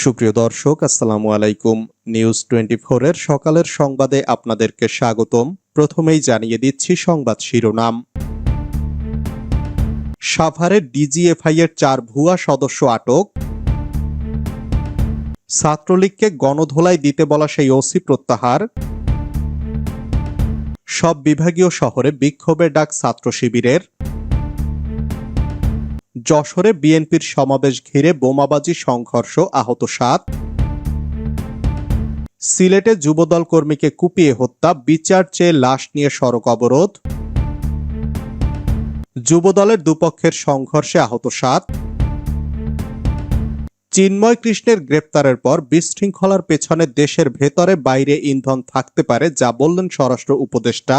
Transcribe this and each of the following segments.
সুপ্রিয় দর্শক, আসসালামু আলাইকুম। নিউজ টোয়েন্টি এর সকালের সংবাদে আপনাদেরকে স্বাগতম। প্রথমেই জানিয়ে দিচ্ছি সংবাদ শিরোনাম। সাভারের ডিজিএফআই এর চার ভুয়া সদস্য আটক। ছাত্রলীগকে গণধোলাই দিতে বলা সেই ওসি প্রত্যাহার। সব বিভাগীয় শহরে বিক্ষোভের ডাক ছাত্র শিবিরের যশোরে বিএনপির সমাবেশ ঘিরে বোমাবাজি, সংঘর্ষ আহত সাত। সিলেটে যুবদল কর্মীকে কুপিয়ে হত্যা, বিচার চেয়ে লাশ নিয়ে সড়ক অবরোধ। যুবদলের দুপক্ষের সংঘর্ষে আহত সাত। চিন্ময় কৃষ্ণের গ্রেপ্তারের পর বিশৃঙ্খলার পেছনে দেশের ভেতরে বাইরে ইন্ধন থাকতে পারে, যা বললেন স্বরাষ্ট্র উপদেষ্টা।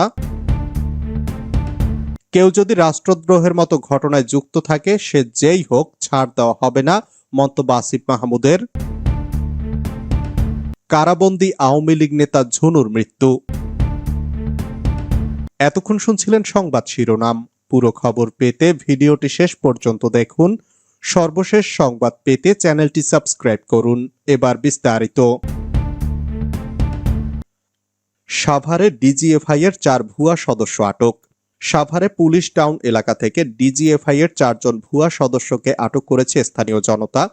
কেউ যদি রাষ্ট্রদ্রোহের মতো ঘটনায় যুক্ত থাকে, সে যেই হোক ছাড় দেওয়া হবে না, মন্তব্য আসিফ মাহমুদের। কারাবন্দি আওয়ামী লীগ নেতা ঝুনুর মৃত্যু। এতক্ষণ শুনছিলেন সংবাদ শিরোনাম। পুরো খবর পেতে ভিডিওটি শেষ পর্যন্ত দেখুন। সর্বশেষ সংবাদ পেতে চ্যানেলটি সাবস্ক্রাইব করুন। এবার বিস্তারিত। সাভারে ডিজিএফআই এর চার ভুয়া সদস্য আটক। সাভারে পুলিশ টাউন এলাকা থেকে ডিজিএফআই এর চারজন ভুয়া সদস্যকে আটক করেছে স্থানীয় জনতা।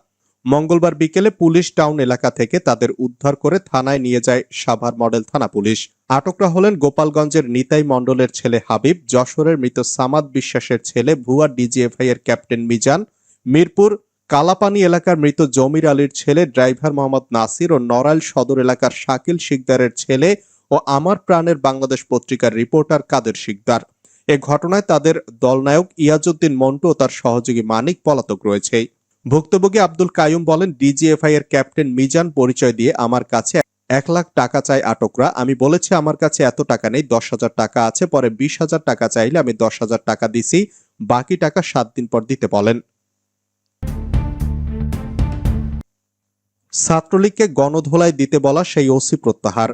মঙ্গলবার বিকেলে পুলিশ টাউন এলাকা থেকে তাদের উদ্ধার করে থানায় নিয়ে যায় সাভার মডেল থানা পুলিশ। আটকরা হলেন গোপালগঞ্জের নিতাই মণ্ডলের ছেলে হাবিব, যশোরের মৃত সামাদ বিশ্বাসের ছেলে ভুয়া ডিজিএফআই এর ক্যাপ্টেন মিজান, মিরপুর কালাপানি এলাকার মৃত জমির আলীর ছেলে ড্রাইভার মোহাম্মদ নাসির ও নড়াইল সদর এলাকার শাকিল শিকদারের ছেলে ও আমার প্রাণের বাংলাদেশ পত্রিকার রিপোর্টার কাদের শিকদার। এ ঘটনায় তাদের দলনায়ক ইয়াজউদ্দিন মন্টু ও তার সহযোগী মানিক পলাতক রয়েছে। ভুক্তভোগী আব্দুল কায়ুম বলেন, ডিজিএফআই এর ক্যাপ্টেন মিজান পরিচয় দিয়ে আমার কাছে এক লাখ টাকা চাই আটকরা। আমি বলেছি, আমার কাছে এত টাকা নেই, দশ হাজার টাকা আছে, পরে বিশ হাজার টাকা চাইলে আমি দশ হাজার টাকা দিছি, বাকি টাকা সাত দিন পর দিতে বলেন। ছাত্রলীগকে গণধোলাই দিতে বলা সেই ওসি প্রত্যাহার।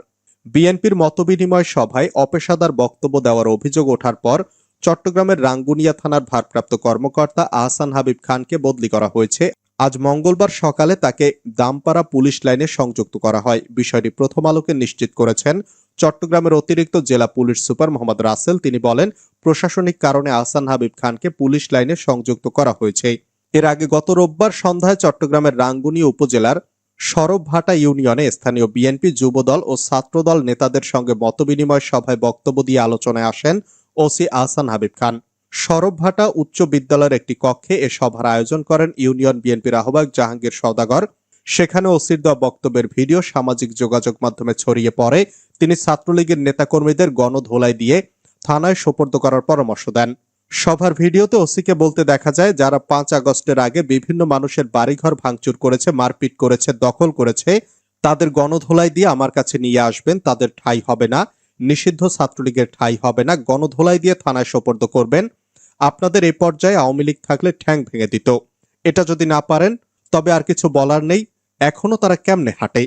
বিএনপির মতবিনিময় সভায় অপেশাদার বক্তব্য দেওয়ার অভিযোগ ওঠার পর চট্টগ্রামের রাঙ্গুনিয়া থানার ভারপ্রাপ্ত কর্মকর্তা আহসান হাবিব খানকে বদলি করা হয়েছে। আজ মঙ্গলবার সকালে তাকে দামপাড়া পুলিশ লাইনে সংযুক্ত করা হয়। বিষয়টি প্রথম আলোকে নিশ্চিত করেছেন চট্টগ্রামের অতিরিক্ত জেলা পুলিশ সুপার মোহাম্মদ রাসেল। তিনি বলেন, প্রশাসনিক কারণে আহসান হাবিব খানকে পুলিশ লাইনে সংযুক্ত করা হয়েছে। এর আগে গত রোববার সন্ধ্যায় চট্টগ্রামের রাঙ্গুনিয়া উপজেলার সরবভাটা ইউনিয়নে স্থানীয় বিএনপি যুবদল ও ছাত্রদল নেতাদের সঙ্গে মতবিনিময় সভায় বক্তব্য দিয়ে আলোচনায় আসেন ওসি আহসান হাবিব খান। সরবভাটা উচ্চ বিদ্যালয়ের একটি কক্ষে এ সভার আয়োজন করেন ইউনিয়ন বিএনপির আহ্বায়ক জাহাঙ্গীর সওদাগর। সেখানে ওসির দেওয়া বক্তব্যের ভিডিও সামাজিক যোগাযোগ মাধ্যমে ছড়িয়ে পড়ে। তিনি ছাত্রলীগের নেতাকর্মীদের গণধোলাই দিয়ে থানায় সোপর্দ করার পরামর্শ দেন। সভার ভিডিওতে ওসিকে বলতে দেখা যায়, যারা পাঁচ আগস্টের আগে বিভিন্ন মানুষের বাড়িঘর ভাঙচুর করেছে, মারপিট করেছে, দখল করেছে, তাদের গণধোলাই দিয়ে আমার কাছে নিয়ে আসবেন, তাদের ঠাই হবে না, নিষিদ্ধ ছাত্রলীগের ঠাই হবে না, গণধোলাই দিয়ে থানায় সোপর্দ করবেন। আপনাদের এ পর্যায়ে আওয়ামী লীগ থাকলে ঠ্যাং ভেঙে দিত। এটা যদি না পারেন, তবে আর কিছু বলার নেই এখনও তারা কেমনে হাঁটে?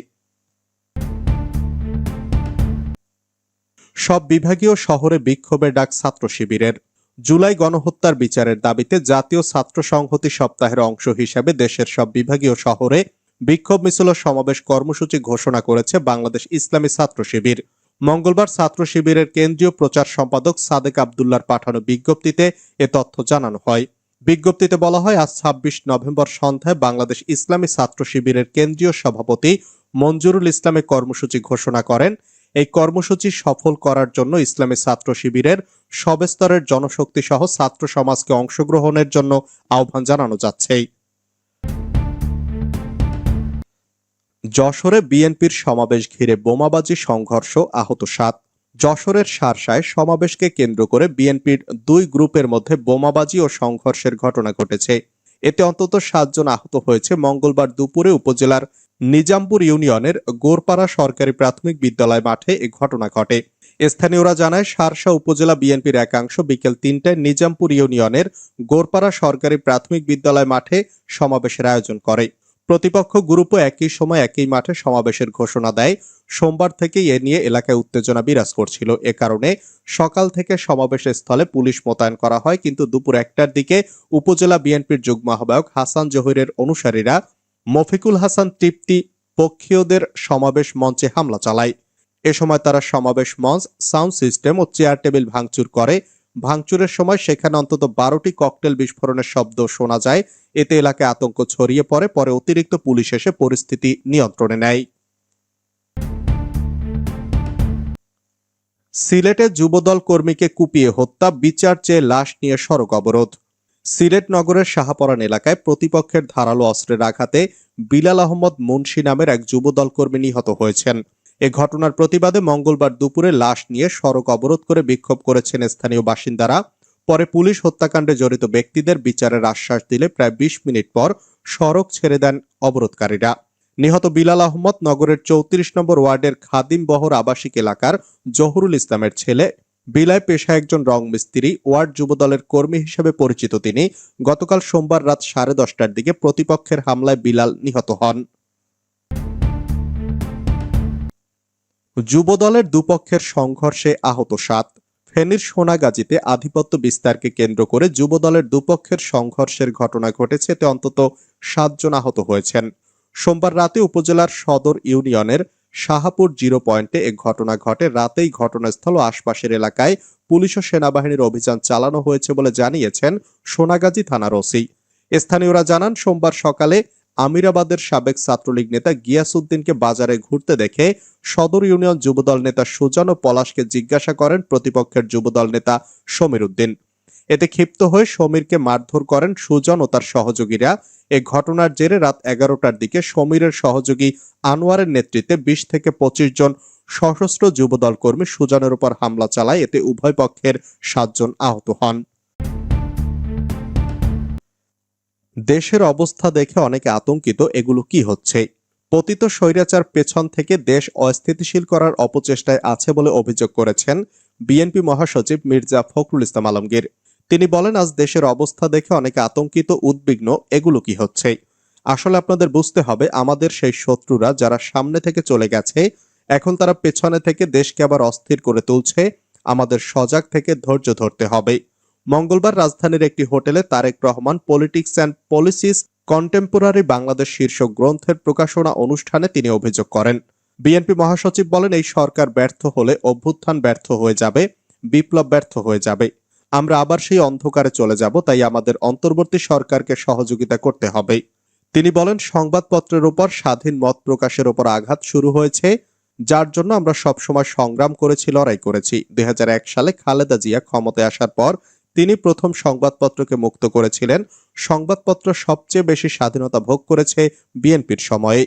সব বিভাগীয় শহরে বিক্ষোভের ডাক ছাত্র শিবিরের। জুলাই গণহত্যার বিচারের দাবিতে জাতীয় ছাত্র সংহতি সপ্তাহের অংশ হিসেবে দেশের সব বিভাগীয় শহরে বিক্ষোভ মিছিল সমাবেশ কর্মসূচি ঘোষণা করেছে বাংলাদেশ ইসলামী ছাত্র শিবির। মঙ্গলবার ছাত্র শিবিরের কেন্দ্রীয় প্রচার সম্পাদক সাদেক আবদুল্লার পাঠানো বিজ্ঞপ্তিতে এ তথ্য জানানো হয়। বিজ্ঞপ্তিতে বলা হয়, আজ ছাব্বিশ নভেম্বর সন্ধ্যায় বাংলাদেশ ইসলামী ছাত্র শিবিরের কেন্দ্রীয় সভাপতি মঞ্জুরুল ইসলামে কর্মসূচি ঘোষণা করেন। এই কর্মসূচি সফল করার জন্য ইসলামী ছাত্র শিবিরের সব স্তরের জনশক্তি সহ ছাত্র সমাজকে অংশগ্রহণের জন্য আহ্বান জানানো যাচ্ছে। যশোরে বিএনপির সমাবেশ ঘিরে বোমাবাজি সংঘর্ষ আহত সাত। যশোরের সারসায় সমাবেশকে কেন্দ্র করে বিএনপির দুই গ্রুপের মধ্যে বোমাবাজি ও সংঘর্ষের ঘটনা ঘটেছে। এতে অন্তত সাতজন আহত হয়েছে মঙ্গলবার দুপুরে উপজেলার নিজামপুর ইউনিয়নের গোরপাড়া সরকারি প্রাথমিক বিদ্যালয় মাঠে এ ঘটনা ঘটে। স্থানীয়রা জানায়, সারসা উপজেলা বিএনপির একাংশ বিকেল তিনটায় নিজামপুর ইউনিয়নের গোরপাড়া সরকারি প্রাথমিক বিদ্যালয় মাঠে সমাবেশের আয়োজন করে। প্রতিপক্ষ গ্রুপও একই সময় একই মাঠে সমাবেশের ঘোষণা দেয়। সোমবার থেকেই এ নিয়ে এলাকায় উত্তেজনা বিরাজ করছিল। এ কারণে সকাল থেকে সমাবেশের স্থলে পুলিশ মোতায়েন করা হয়, কিন্তু দুপুর একটার দিকে উপজেলা বিএনপির যুগ্ম আহ্বায়ক হাসান জহিরের অনুসারীরা মফিকুল হাসান তৃপ্তি পক্ষীয়দের সমাবেশ মঞ্চে হামলা চালায়। এ সময় তারা সমাবেশ মঞ্চ, সাউন্ড সিস্টেম ও চেয়ার টেবিল ভাঙচুর করে। ভাঙচুরের সময় সেখানে অন্তত বারোটি ককটেল বিস্ফোরণের শব্দ শোনা যায়। এতে এলাকায় আতঙ্ক ছড়িয়ে পড়ে, পরে অতিরিক্ত পুলিশ এসে পরিস্থিতি নিয়ন্ত্রণে নেয়। সিলেটে যুবদল কর্মীকে কুপিয়ে হত্যা, বিচার চেয়ে লাশ নিয়ে সড়ক অবরোধ। সিলেট নগরের শাহপরান এলাকায় প্রতিপক্ষের ধারালো অস্ত্রের আঘাতে বিলাল আহমদ মুন্সি নামের এক যুবদল কর্মী নিহত হয়েছেন। এ ঘটনার প্রতিবাদে মঙ্গলবার দুপুরে লাশ নিয়ে সড়ক অবরোধ করে বিক্ষোভ করেছেন স্থানীয় বাসিন্দারা। পরে পুলিশ হত্যাকাণ্ডে জড়িত ব্যক্তিদের বিচারের আশ্বাস দিলে প্রায় বিশ মিনিট পর সড়ক ছেড়ে দেন অবরোধকারীরা। নিহত বিলাল আহমদ নগরের চৌত্রিশ নম্বর ওয়ার্ডের খাদিম বহর আবাসিক এলাকার জহুরুল ইসলামের ছেলে বিলায় পেশা একজন রং মিস্ত্রি, ওয়ার্ড যুবদলের কর্মী হিসেবে পরিচিত তিনি। গতকাল সোমবার রাত সাড়ে দশটার দিকে প্রতিপক্ষের হামলায় বিলাল নিহত হন। যুবদলের দুপক্ষের সংঘর্ষে আহত সাত। ফেনীর সোনাগাজীতে আধিপত্য বিস্তারকে কেন্দ্র করে যুবদলের দুপক্ষের সংঘর্ষের ঘটনা ঘটেছে, এতে অন্তত সাতজন আহত হয়েছেন। সোমবার রাতে উপজেলার সদর ইউনিয়নের শাহাপুর জিরো পয়েন্টে এ ঘটনা ঘটে। রাতেই ঘটনাস্থল ও আশপাশের এলাকায় পুলিশ ও সেনাবাহিনীর অভিযান চালানো হয়েছে বলে জানিয়েছেন সোনাগাজী থানার ওসি। স্থানীয়রা জানান, সোমবার সকালে আমিরাবাদের সাবেক ছাত্রলীগ নেতা গিয়াসউদ্দিনকে বাজারে ঘুরতে দেখে সদর ইউনিয়ন যুবদল নেতা সুজন ও পলাশকে জিজ্ঞাসা করেন প্রতিপক্ষের যুবদল নেতা সমীর উদ্দিন। এতে ক্ষিপ্ত হয়ে সমীরকে মারধর করেন সুজন ও তার সহযোগীরা। এ ঘটনার জেরে রাত এগারোটার দিকে সমীরের সহযোগী আনোয়ারের নেতৃত্বে বিশ থেকে পঁচিশ জন সশস্ত্র যুবদল কর্মী সুজনের উপর হামলা চালায়। এতে উভয় পক্ষের সাতজন আহত হন। দেশের অবস্থা দেখে অনেকে আতঙ্কিত, এগুলো কি হচ্ছে? পতিত স্বৈরাচার পেছন থেকে দেশ অস্থিতিশীল করার অপচেষ্টায় আছে বলে অভিযোগ করেছেন বিএনপি মহাসচিব মির্জা ফখরুল ইসলাম আলমগীর। তিনি বলেন, আজ দেশের অবস্থা দেখে অনেকে আতঙ্কিত, উদ্বিগ্ন। এগুলো কি হচ্ছে? আসলে আপনাদের বুঝতে হবে, আমাদের সেই শত্রুরা যারা সামনে থেকে চলে গেছে, এখন তারা পেছনে থেকে দেশকে আবার অস্থির করে তুলছে। আমাদের সজাগ থেকে ধৈর্য ধরতে হবে। মঙ্গলবার রাজধানীর একটি হোটেলে Tarek Rahman politics and policies contemporary Bangladesh শীর্ষক গ্রন্থের প্রকাশনা অনুষ্ঠানে তিনি অভিযোগ করেন। বিএনপি মহাসচিব বলেন, এই সরকার ব্যর্থ হলে অভ্যুত্থান ব্যর্থ হয়ে যাবে, বিপ্লব ব্যর্থ হয়ে যাবে। আমরা আবার সেই অন্ধকারে চলে যাব, তাই আমাদের অন্তর্বর্তী সরকারকে সহযোগিতা করতে হবে। তিনি বলেন, সংবাদপত্রের উপর স্বাধীন মত প্রকাশের উপর আঘাত শুরু হয়েছে, যার জন্য আমরা সবসময় সংগ্রাম করেছি, লড়াই করেছি। দুই হাজার এক সালে খালেদা জিয়া ক্ষমতায় আসার পর তিনি প্রথম সংবাদপত্রকে মুক্ত করেছিলেন। সংবাদপত্র সবচেয়ে বেশি স্বাধীনতা ভোগ করেছে বিএনপির সময়ে।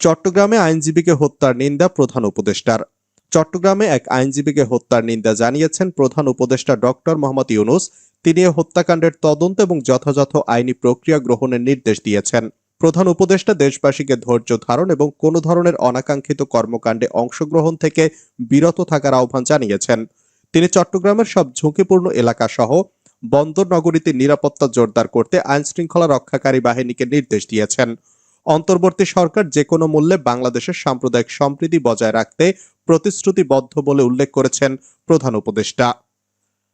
চট্টগ্রামে আইনজীবীকে হত্যার নিন্দা প্রধান উপদেষ্টার। চট্টগ্রামে এক আইনজীবীকে হত্যার নিন্দা জানিয়েছেন প্রধান উপদেষ্টা ডক্টর মোহাম্মদ ইউনুস। তিনি হত্যাকাণ্ডের তদন্ত এবং যথাযথ আইনি প্রক্রিয়া গ্রহণের নির্দেশ দিয়েছেন। প্রধান উপদেষ্টা দেশবাসীকে ধৈর্য ধারণ এবং কোনো ধরনের অনাকাঙ্ক্ষিত কর্মকাণ্ডে অংশগ্রহণ থেকে বিরত থাকার আহ্বান জানিয়েছেন। তিনি চট্টগ্রামের সব ঝুঁকিপূর্ণ এলাকা সহ বন্দর নগরীতে নিরাপত্তা জোরদার করতে আইন শৃঙ্খলা রক্ষাকারী বাহিনীকে নির্দেশ দিয়েছেন। অন্তর্বর্তী সরকার যে কোনো মূল্যে বাংলাদেশের সাম্প্রদায়িক সম্প্রীতি বজায় রাখতে প্রতিশ্রুতিবদ্ধ বলে উল্লেখ করেছেন প্রধান উপদেষ্টা।